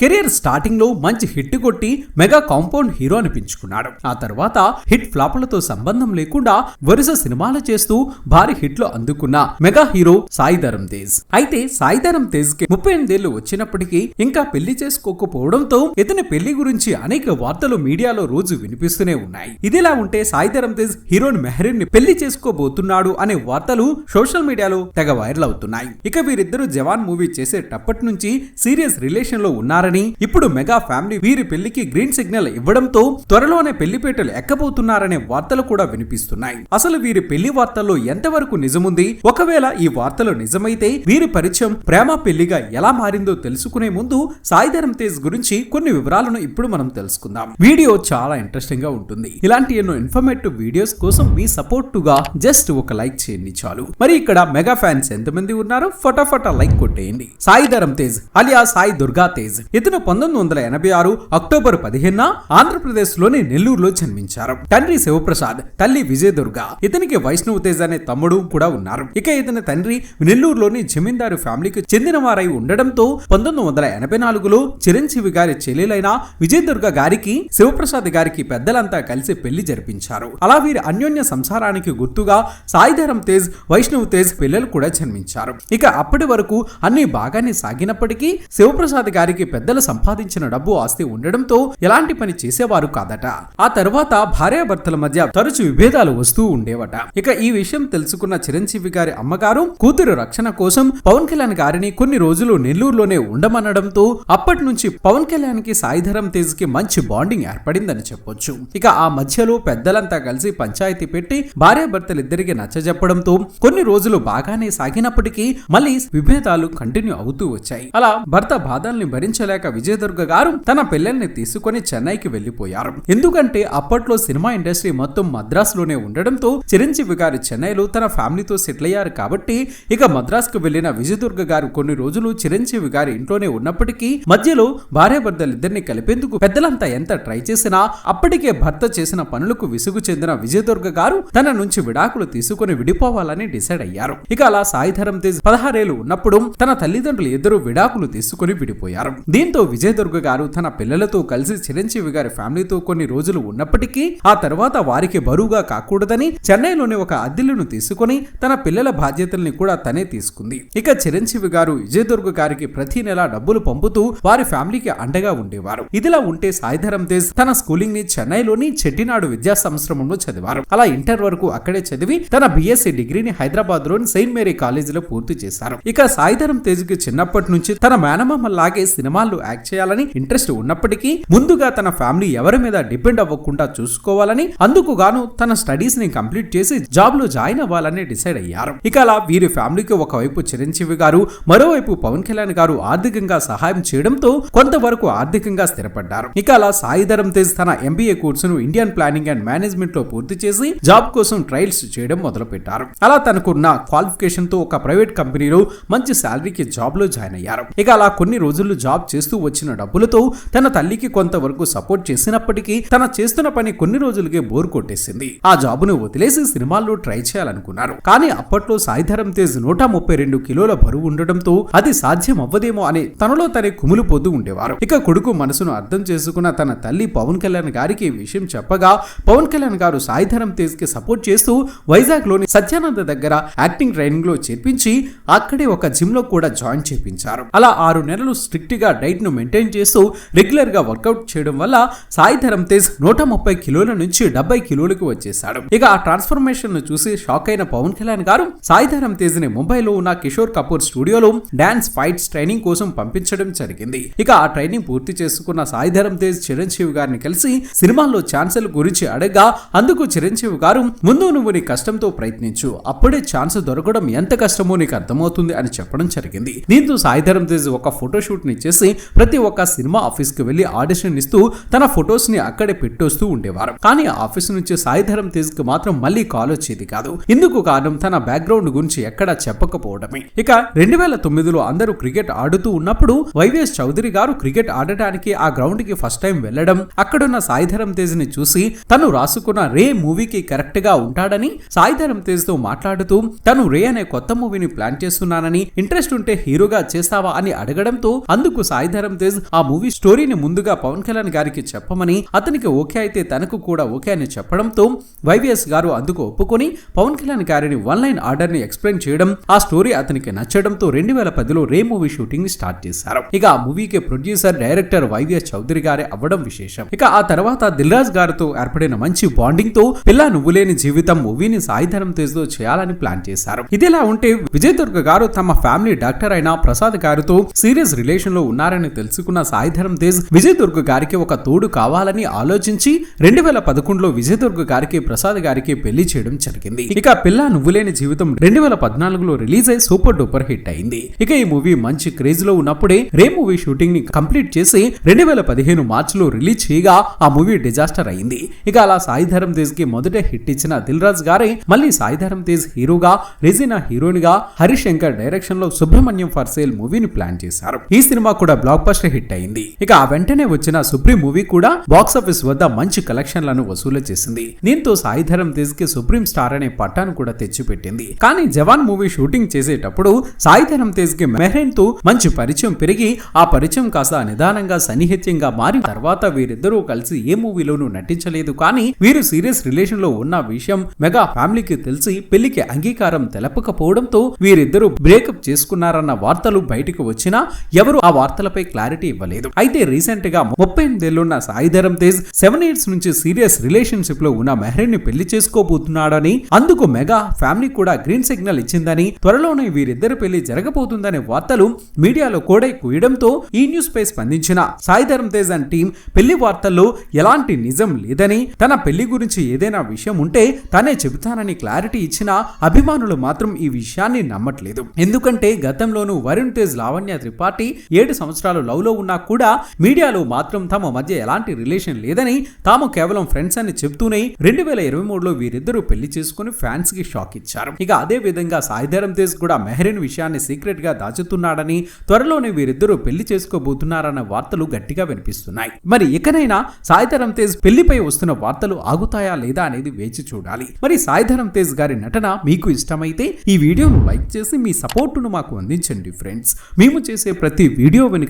Career స్టార్టింగ్లో మంచి hit కొట్టి మెగా కాంపౌండ్ హీరో అనిపించుకున్నాడు. ఆ తర్వాత హిట్ ఫ్లాపులతో సంబంధం లేకుండా వరుస సినిమాలు చేస్తూ భారీ హిట్లు అందుకున్న మెగా హీరో సాయి ధరమ్ తేజ్. అయితే సాయి తేజ్కి ముప్పై ఎనిమిదేళ్ళు వచ్చినప్పటికీ ఇంకా పెళ్ళి చేసుకోకపోవడంతో ఇతని పెళ్ళి గురించి అనేక వార్తలు మీడియాలో రోజు వినిపిస్తూనే ఉన్నాయి. ఇదిలా ఉంటే సాయి ధరమ్ తేజ్ హీరోయిన్ మెహరీన్ని పెళ్ళి చేసుకోబోతున్నాడు అనే వార్తలు సోషల్ మీడియాలో తెగ వైరల్ అవుతున్నాయి. ఇక వీరిద్దరూ జవాన్ మూవీ చేసేటప్పటి నుంచి సీరియస్ రిలేషన్లో ఉన్నారని ఇప్పుడు మెగా ఫ్యామిలీ వీరి పెళ్ళికి గ్రీన్ సిగ్నల్ ఇవ్వడంతో త్వరలోనే పెళ్ళిపేటలు ఎక్కబోతున్నారనే వార్తలు కూడా వినిపిస్తున్నాయి. అసలు వీరి పెళ్ళి వార్తల్లో ఎంతవరకు నిజముంది? ఒకవేళ ఈ వార్తలు నిజమైతే వీరి పరిచయం ప్రేమ పెళ్ళిగా ఎలా మారిందో తెలుసుకునే ముందు సాయిధరం తేజ్ గురించి కొన్ని వివరాలను ఇప్పుడు మనం తెలుసుకుందాం. వీడియో చాలా ఇంట్రెస్టింగ్గా ఉంటుంది. ఇలాంటి ఎన్నో ఇన్ఫర్మేటివ్ వీడియోస్ కోసం మీ సపోర్ట్గా జస్ట్ ఒక లైక్ చేయండి చాలు. మరి ఇక్కడ మెగా ఫ్యాన్స్ ఎంతమంది ఉన్నారో ఫటాఫటా లైక్ కొట్టేయండి. సాయి ధరమ్ తేజ్ అలియా సాయి దుర్గా తేజ్. ఇతను పంతొమ్మిది వందల ఎనభై ఆరు అక్టోబర్ పదిహేన ఆంధ్రప్రదేశ్లోని నెల్లూరులో జన్మించారు. తండ్రి శివప్రసాద్ తల్లి విజయ దుర్గ ఇతనికి వైష్ణవ్ తేజ్ అనే తమ్ముడు కూడా ఉన్నారు. ఇక ఇతని తండ్రి నెల్లూరులోని జమీందారు ఫ్యామిలీకి చెందిన వారై ఉండడంతో పంతొమ్మిది వందల ఎనభై నాలుగులో చిరంజీవి గారి చెల్లెలైన విజయ దుర్గ గారికి శివప్రసాద్ గారికి పెద్దలంతా కలిసి పెళ్ళి జరిపించారు. అలా వీరి అన్యోన్య సంసారానికి గుర్తుగా సాయిధరం తేజ్ వైష్ణవ్ తేజ్ పిల్లలు కూడా జన్మించారు. ఇక అప్పటి వరకు అన్ని బాగానే సాగినప్పటికీ శివప్రసాద్ గారికి పెద్ద పెద్దలు సంపాదించిన డబ్బు ఆస్తి ఉండడంతో ఎలాంటి పని చేసేవారు కాదట. ఆ తర్వాత భార్యాభర్తల మధ్య తరచు విభేదాలు వస్తూ ఉండేవట. ఇక ఈ విషయం తెలుసుకున్న చిరంజీవి గారి అమ్మగారు కూతురు రక్షణ కోసం పవన్ కళ్యాణ్ గారిని కొన్ని రోజులు నెల్లూరులోనే ఉండమనడంతో అప్పటి నుంచి పవన్ కళ్యాణ్కి సాయిధరం తేజ్కి మంచి బాండింగ్ ఏర్పడిందని చెప్పొచ్చు. ఇక ఆ మధ్యలో పెద్దలంతా కలిసి పంచాయతీ పెట్టి భార్యాభర్తలిద్దరికి నచ్చజెప్పడంతో కొన్ని రోజులు బాగానే సాగినప్పటికీ మళ్ళీ విభేదాలు కంటిన్యూ అవుతూ వచ్చాయి. అలా భర్త బాధల్ని భరించలేక విజయదుర్గ గారు తన పిల్లల్ని తీసుకుని చెన్నైకి వెళ్ళిపోయారు ఎందుకంటే అప్పట్లో సినిమా ఇండస్ట్రీ మొత్తం మద్రాసులోనే ఉండడంతో చిరంజీవి గారు చెన్నైలో తన ఫ్యామిలీతో సెటిల్ అయ్యారు కాబట్టి ఇక మద్రాసుకు వెళ్ళిన విజయదుర్గ గారు కొన్ని రోజులు చిరంజీవి గారి ఇంట్లోనే ఉన్నప్పటికీ మధ్యలో భార్యాభర్తలిద్దరిని కలిపేందుకు పెద్దలంతా ఎంత ట్రై చేసినా అప్పటికే భర్త చేసిన పనులకు విసుగు చెందిన విజయదుర్గ గారు తన నుంచి విడాకులు తీసుకుని విడిపోవాలని డిసైడ్ అయ్యారు. ఇక అలా సాయిధరం తేజ్ పదహారేళ్ళు ఉన్నప్పుడు తన తల్లిదండ్రులు ఇద్దరు విడాకులు తీసుకుని విడిపోయారు. దీంతో విజయదుర్గ గారు తన పిల్లలతో కలిసి చిరంజీవి గారి ఫ్యామిలీతో కొన్ని రోజులు ఉన్నప్పటికీ ఆ తర్వాత వారికి బరువుగా కాకూడదని చెన్నైలోని ఒక అద్దెలను తీసుకుని తన పిల్లల బాధ్యతల్ని కూడా తనే తీసుకుంది. ఇక చిరంజీవి గారు విజయదుర్గ గారికి ప్రతి నెల డబ్బులు పంపుతూ వారి ఫ్యామిలీకి అండగా ఉండేవారు. ఇదిలా ఉంటే సాయిధరం తేజ్ తన స్కూలింగ్ని చెన్నైలోని చెట్టినాడు విద్యా సంవత్సరంలో చదివారు. అలా ఇంటర్ వరకు అక్కడే చదివి తన బిఎస్సి డిగ్రీని హైదరాబాద్లోని సెయింట్ మేరీ కాలేజీలో పూర్తి చేశారు. ఇక సాయిధరం తేజ్కి చిన్నప్పటి నుంచి తన మేనమామ లాగే సినిమాలు సినిమాల్లో యాక్ట్ చేయాలని ఇంట్రెస్ట్ ఉన్నప్పటికీ ముందుగా తన ఫ్యామిలీ ఎవరి మీద డిపెండ్ అవ్వకుండా చూసుకోవాలని అందుకు గాను తన స్టడీస్ని కంప్లీట్ చేసి జాబ్లో జాయిన్ అవ్వాలని డిసైడ్ అయ్యారు. ఇక అలా వీరి ఫ్యామిలీకి ఒకవైపు చిరంజీవి గారు మరోవైపు పవన్ కళ్యాణ్ గారు ఆర్థికంగా సహాయం చేయడంతో కొంతవరకు ఆర్థికంగా స్థిరపడ్డారు. ఇక అలా సాయిధరం తేజ్ తన ఎంబీఏ కోర్సును ఇండియన్ ప్లానింగ్ అండ్ మేనేజ్మెంట్లో పూర్తి చేసి జాబ్ కోసం ట్రయల్స్ చేయడం మొదలు పెట్టారు అలా తనకున్న క్వాలిఫికేషన్తో ఒక ప్రైవేట్ కంపెనీలో మంచి శాలరీకి జాబ్లో జాయిన్ అయ్యారు. ఇక అలా కొన్ని రోజులు జాబ్ చేసి చేస్తూ వచ్చిన డబ్బులతో తన తల్లికి కొంతవరకు సపోర్ట్ చేసినప్పటికీ తన చేస్తున్న పని కొన్ని రోజులకే బోర్ కొట్టేసింది. ఆ జాబును వదిలేసి సినిమాల్లో ట్రై చేయాలనుకున్నారు. కానీ అప్పట్లో సాయిధరం తేజ్ నూట ముప్పై రెండు కిలోల బరువు ఉండటంతో అది సాధ్యం అవ్వదేమో అని తనలో తనే కుమిలిపోతూ ఉండేవారు. ఇక కొడుకు మనసును అర్థం చేసుకున్న తన తల్లి పవన్ కళ్యాణ్ గారికి ఈ విషయం చెప్పగా పవన్ కళ్యాణ్ గారు సాయిధరం తేజ్కి సపోర్ట్ చేస్తూ వైజాగ్లోని సత్యానంద దగ్గర యాక్టింగ్ ట్రైనింగ్లో చేర్పించి అక్కడే ఒక జిమ్లో కూడా జాయిన్ చేపించారు. అలా ఆరు నెలలు స్ట్రిక్ట్గా డైట్ డైట్ను మెయింటైన్ చేస్తూ రెగ్యులర్గా వర్కౌట్ చేయడం వల్ల సాయి ధరమ్ తేజ్ నూట ముప్పై కిలోల నుంచి డెబ్బై కిలోలకు వచ్చేశాడు. ఇక ఆ ట్రాన్స్ఫర్మేషన్ను చూసి షాక్ అయిన పవన్ కళ్యాణ్ గారు సాయిధరం తేజ్ని ముంబైలో ఉన్న కిషోర్ కపూర్ స్టూడియోలో డాన్స్ ఫైట్స్ ట్రైనింగ్ కోసం పంపించడం జరిగింది. ఇక ఆ ట్రైనింగ్ పూర్తి చేసుకున్న సాయి ధరమ్ తేజ్ చిరంజీవి గారిని కలిసి సినిమాల్లో ఛాన్సుల గురించి అడగా అందుకు చిరంజీవి గారు ముందు నువ్వు నీ కష్టంతో ప్రయత్నించు అప్పుడే ఛాన్స్ దొరకడం ఎంత కష్టమో నీకు అర్థమవుతుంది అని చెప్పడం జరిగింది. దీంతో ధరమ్ తేజ్ ఒక ఫోటోషూట్ని చేసి ప్రతి ఒక్క సినిమా ఆఫీస్కి వెళ్ళి ఆడిషన్ ఇస్తూ తన ఫొటోస్ని అక్కడే పెట్టొస్తూ ఉండేవారు. కానీ ఆఫీస్ నుంచి సాయిధరం తేజ్కి మాత్రం మళ్ళీ కాల్ వచ్చేది కాదు. ఇందుకు కారణం తన బ్యాక్గ్రౌండ్ గురించి ఎక్కడా చెప్పకపోవడమే. ఇక రెండు వేల తొమ్మిదిలో అందరూ క్రికెట్ ఆడుతూ ఉన్నప్పుడు వైవిఎస్ చౌదరి గారు క్రికెట్ ఆడటానికి ఆ గ్రౌండ్కి ఫస్ట్ టైం వెళ్ళడం అక్కడున్న సాయిధరం తేజ్ని చూసి తను రాసుకున్న రే మూవీకి కరెక్ట్గా ఉంటాడని సాయిధరం తేజ్తో మాట్లాడుతూ తను రే అనే కొత్త మూవీని ప్లాన్ చేస్తున్నానని ఇంట్రెస్ట్ ఉంటే హీరోగా చేస్తావా అని అడగడంతో అందుకు సాయి సాయిధరం తేజ్ ఆ మూవీ స్టోరీని ముందుగా పవన్ కళ్యాణ్ గారికి చెప్పమని అతనికి ఓకే అయితే తనకు కూడా ఓకే అని చెప్పడంతో వైవిఎస్ గారు అందుకు ఒప్పుకొని పవన్ కళ్యాణ్ గారిని వన్ లైన్ ఆర్డర్ని ఎక్స్ప్లెయిన్ చేయడం ఆ స్టోరీ అతనికి నచ్చడంతో రెండు వేల పదిలో రే మూవీ షూటింగ్ని స్టార్ట్ చేశారు. ఇక ఆ మూవీకి ప్రొడ్యూసర్ డైరెక్టర్ వైవిఎస్ చౌదరి గారే అవ్వడం విశేషం. ఇక ఆ తర్వాత దిల్రాజ్ గారితో ఏర్పడిన మంచి బాండింగ్తో పిల్ల నువ్వులేని జీవితం మూవీని సాయిధరం తేజ్తో చేయాలని ప్లాన్ చేశారు. ఇదిలా ఉంటే విజయ్ దుర్గ గారు తమ ఫ్యామిలీ డాక్టర్ అయిన ప్రసాద్ గారితో సీరియస్ రిలేషన్లో ఉన్నారని తెలుసుకున్న సాయిధరం తేజ్ విజయ్ దుర్గ గారికి ఒక తోడు కావాలని ఆలోచించి రెండు వేల పదకొండులో విజయ్ దుర్గ గారికి ప్రసాద్ గారికి పెళ్ళి చేయడం జరిగింది. ఇక పిల్ల నువ్వులేని జీవితం రెండు వేల పద్నాలుగులో రిలీజ్ అయి సూపర్ డూపర్ హిట్ అయింది. ఇక ఈ మూవీ మంచి క్రేజ్లో ఉన్నప్పుడే రే మూవీ షూటింగ్ని కంప్లీట్ చేసి రెండు వేల పదిహేను మార్చ్లో రిలీజ్ చేయగా ఆ మూవీ డిజాస్టర్ అయింది. ఇక అలా సాయిధరం తేజ్కి మొదట హిట్ ఇచ్చిన దిల్ రాజ్ గారే మళ్ళీ సాయిధరం తేజ్ హీరోగా రెజినా హీరోయిన్గా హరిశంకర్ డైరెక్షన్లో సుబ్రహ్మణ్యం ఫర్ సేల్ మూవీని ప్లాన్ చేశారు. ఈ సినిమా కూడా బ్లాక్ బస్టర్ హిట్ అయింది. ఇక ఆ వెంటనే వచ్చిన సుప్రీం మూవీ కూడా బాక్స్ ఆఫీస్ వద్ద మంచి కలెక్షన్లను వసూలు చేసింది. దీంతో సాయిధరం తేజ్కి సుప్రీం స్టార్ అనే పట్టాను కూడా తెచ్చిపెట్టింది. కానీ జవాన్ మూవీ షూటింగ్ చేసేటప్పుడు సాయిధరం తేజ్కి మెహ్రెన్తో మంచి పరిచయం పెరిగి ఆ పరిచయం కాస్త నిదానంగా సన్నిహిత్యంగా మారి తర్వాత వీరిద్దరూ కలిసి ఏ మూవీలోనూ నటించలేదు. కానీ వీరు సీరియస్ రిలేషన్లో ఉన్న విషయం మెగా ఫ్యామిలీకి తెలిసి పెళ్ళికి అంగీకారం తెలపకపోవడంతో వీరిద్దరూ బ్రేకప్ చేసుకున్నారన్న వార్తలు బయటకు వచ్చినా ఎవరు ఆ వార్తలపై క్లారిటీ ఇవ్వలేదు. అయితే రీసెంట్గా ముప్పై ఎనిమిదేళ్ళున్న సాయిధరం తేజ్ సెవెన్ ఇయర్స్ నుంచి సీరియస్ రిలేషన్షిప్లో ఉన్న మెహ్రెన్ని పెళ్ళి చేసుకోబోతున్నాడని అందుకు మెగా ఫ్యామిలీ కూడా గ్రీన్ సిగ్నల్ ఇచ్చిందని త్వరలోనే వీరిద్దరి పెళ్ళి జరగబోతుందనే వార్తలు మీడియాలో కోడై కూయడంతో ఈ న్యూస్ పై స్పందించిన సాయిధరం తేజ్ అండ్ టీం పెళ్ళి వార్తల్లో ఎలాంటి నిజం లేదని తన పెళ్ళి గురించి ఏదైనా విషయం ఉంటే తనే చెబుతానని క్లారిటీ ఇచ్చిన అభిమానులు మాత్రం ఈ విషయాన్ని నమ్మట్లేదు. ఎందుకంటే గతంలోనూ వరుణ్ తేజ్ లావణ్య త్రిపాఠి ఏడు సంవత్సరాలు లవ్లో ఉన్నా కూడా మీడియాలో మాత్రం తమ మధ్య ఎలాంటి రిలేషన్ లేదని తాము కేవలం ఫ్రెండ్స్ అని చెప్తూనే రెండు వేల ఇరవై మూడులో వీరిద్దరూ పెళ్ళి చేసుకుని ఫ్యాన్స్కి షాక్ ఇచ్చారు. ఇక అదే విధంగా సాయిధరం తేజ్ కూడా మెహరిన్ విషయాన్ని సీక్రెట్గా దాచుతున్నాడని త్వరలోనే వీరిద్దరూ పెళ్ళి చేసుకోబోతున్నారన్న వార్తలు గట్టిగా వినిపిస్తున్నాయి. మరి ఇకనైనా సాయిధరం తేజ్ పెళ్ళిపై వస్తున్న వార్తలు ఆగుతాయా లేదా అనేది వేచి చూడాలి. మరి సాయిధరం తేజ్ గారి నటన మీకు ఇష్టమైతే ఈ వీడియోను లైక్ చేసి మీ సపోర్టును మాకు అందించండి ఫ్రెండ్స్. మేము చేసే ప్రతి వీడియో వెనుక